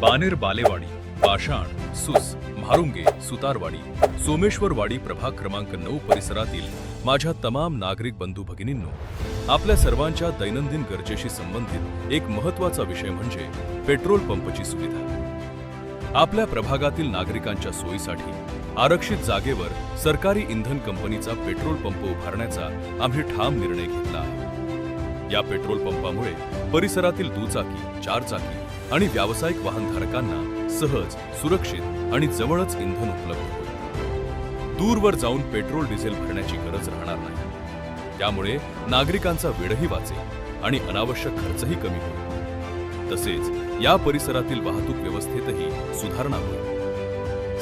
बानेर बालेवाडी पाषाण सुस म्हारुंगे सुतारवाडी सोमेश्वरवाडी प्रभाग क्रमांक नऊ परिसरातील माझ्या तमाम नागरिक बंधू भगिनींनो आपल्या सर्वांच्या दैनंदिन गरजेशी संबंधित एक महत्त्वाचा विषय म्हणजे पेट्रोल पंपची सुविधा. आपल्या प्रभागातील नागरिकांच्या सोयीसाठी आरक्षित जागेवर सरकारी इंधन कंपनीचा पेट्रोल पंप उभारण्याचा आम्ही ठाम निर्णय घेतला आहे. या पेट्रोल पंपामुळे परिसरातील दुचाकी चारचाकी आणि व्यावसायिक वाहनधारकांना सहज सुरक्षित आणि जवळच इंधन उपलब्ध होईल. दूरवर जाऊन पेट्रोल डिझेल भरण्याची गरज राहणार नाही. त्यामुळे नागरिकांचा वेळही वाचेल आणि अनावश्यक खर्चही कमी होईल. तसेच या परिसरातील वाहतूक व्यवस्थेतही सुधारणा होईल.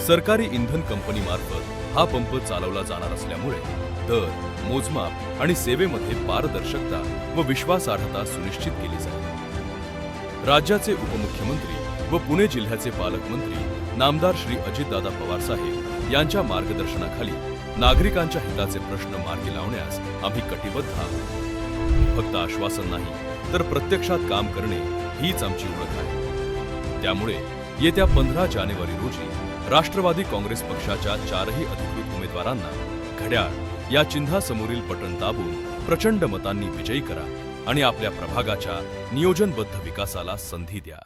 सरकारी इंधन कंपनीमार्फत हा पंप चालवला जाणार असल्यामुळे दर मोजमाप आणि सेवेमध्ये पारदर्शकता व विश्वासार्हता सुनिश्चित केली जाईल. राज्याचे उपमुख्यमंत्री व पुणे जिल्ह्याचे पालकमंत्री नामदार श्री अजितदादा पवार साहेब यांच्या मार्गदर्शनाखाली नागरिकांच्या हिताचे प्रश्न मार्गी लावण्यास आम्ही कटिबद्ध आहोत. फक्त आश्वासन नाही तर प्रत्यक्षात काम करणे हीच आमची ओळख आहे. त्यामुळे येत्या पंधरा जानेवारी रोजी राष्ट्रवादी काँग्रेस पक्षाच्या चारही अधिकृत उमेदवारांना घड्याळ या चिन्हासमोरील बटन दाबून प्रचंड मतांनी विजयी करा आणि आपल्या प्रभागाच्या नियोजनबद्ध विकासाला संधी द्या.